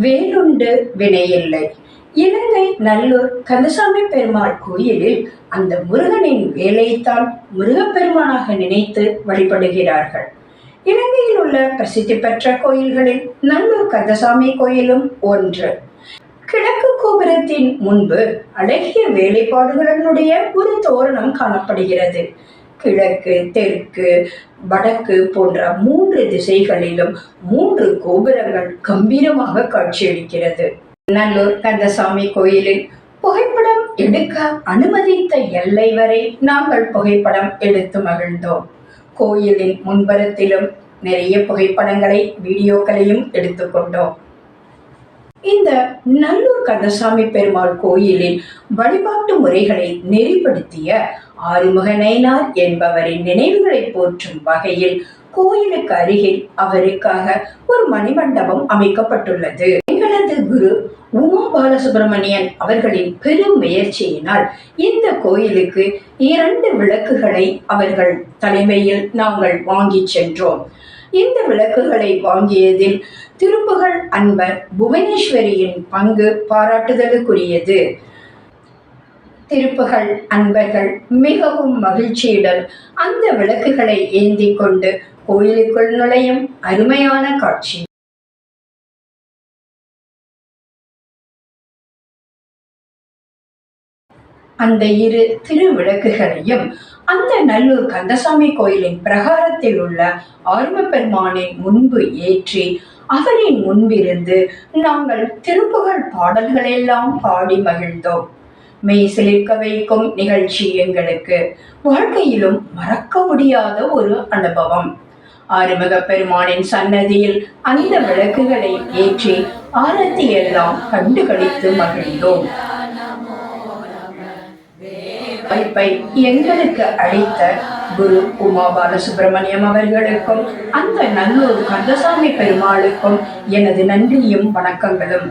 வேலுண்டு வினையில்லை. இலங்கை நல்லூர் கந்தசாமி பெருமாள் கோயிலில் அந்த முருகனின் வேலைத்தான் முருகப்பெருமானாக நினைத்து வழிபடுகிறார்கள். இலங்கையில் உள்ள பிரசித்தி பெற்ற கோயில்களில் நல்லூர் கந்தசாமி கோயிலும் ஒன்று. கிழக்கு கோபுரத்தின் முன்பு அழகிய வேலைப்பாடுகளுடைய ஒரு தோரணம் காணப்படுகிறது. கிழக்கு தெற்கு வடக்கு போன்ற மூன்று திசைகளிலும் மூன்று கோபுரங்கள் கம்பீரமாக காட்சியளிக்கிறது. நல்லூர் கந்தசாமி கோயிலில் புகைப்படம் எடுக்க அனுமதித்த எல்லை வரை நாங்கள் புகைப்படம் எடுத்து மகிழ்ந்தோம். கோயிலின் முன்புறத்திலும் நிறைய புகைப்படங்களை வீடியோக்களையும் எடுத்துக்கொண்டோம் இந்த நல்லூர் கந்தசாமி பெருமாள் கோயிலின் வழிபாட்டு முறைகளை நெறிப்படுத்திய ஆறுமுக என்பவரின் நினைவுகளை போற்றும் வகையில் கோயிலுக்கு அருகில் அவருக்காக ஒரு மணிமண்டபம் அமைக்கப்பட்டுள்ளது. எங்களது குரு உமா பாலசுப்ரமணியன் அவர்களின் பெரும் முயற்சியினால் இந்த கோயிலுக்கு இரண்டு விளக்குகளை அவர்கள் தலைமையில் நாங்கள் வாங்கி சென்றோம். இந்த விளக்குகளை வாங்கியதில் திருப்புகழ் அன்பர் புவனேஸ்வரியின் பங்கு பாராட்டுதலுக்குரியது. திருப்புகள் அன்பர்கள் மிகவும் மகிழ்ச்சியுடன் அந்த விளக்குகளை ஏந்தி கொண்டு கோயிலுக்குள் நுழையும் அருமையான காட்சி. அந்த இரு திருவிளக்குகளையும் அந்த நல்லூர் கந்தசாமி கோயிலின் பிரகாரத்தில் உள்ள ஆர்ம பெருமானின் முன்பு ஏற்றி அவரின் முன்பிருந்து நாங்கள் திருப்புகழ் பாடல்களெல்லாம் பாடி மகிழ்ந்தோம். மெய் சிலிர்க்க வைக்கும் நிகழ்ச்சி எங்களுக்கு. வாழ்க்கையிலும் மறக்க முடியாத ஒரு அனுபவம். ஆறுமுக பெருமானின் சன்னதியில் அந்த விளக்குகளை ஏற்றி ஆரத்தி எல்லாம் கண்டுகளித்து மகிழ்ந்தோம். வாய்ப்பை எங்களுக்கு அளித்த குரு உமா பாலசுப்ரமணியம் அவர்களுக்கும் அந்த நல்லூர் கந்தசாமி பெருமாளுக்கும் எனது நன்றியும் வணக்கங்களும்.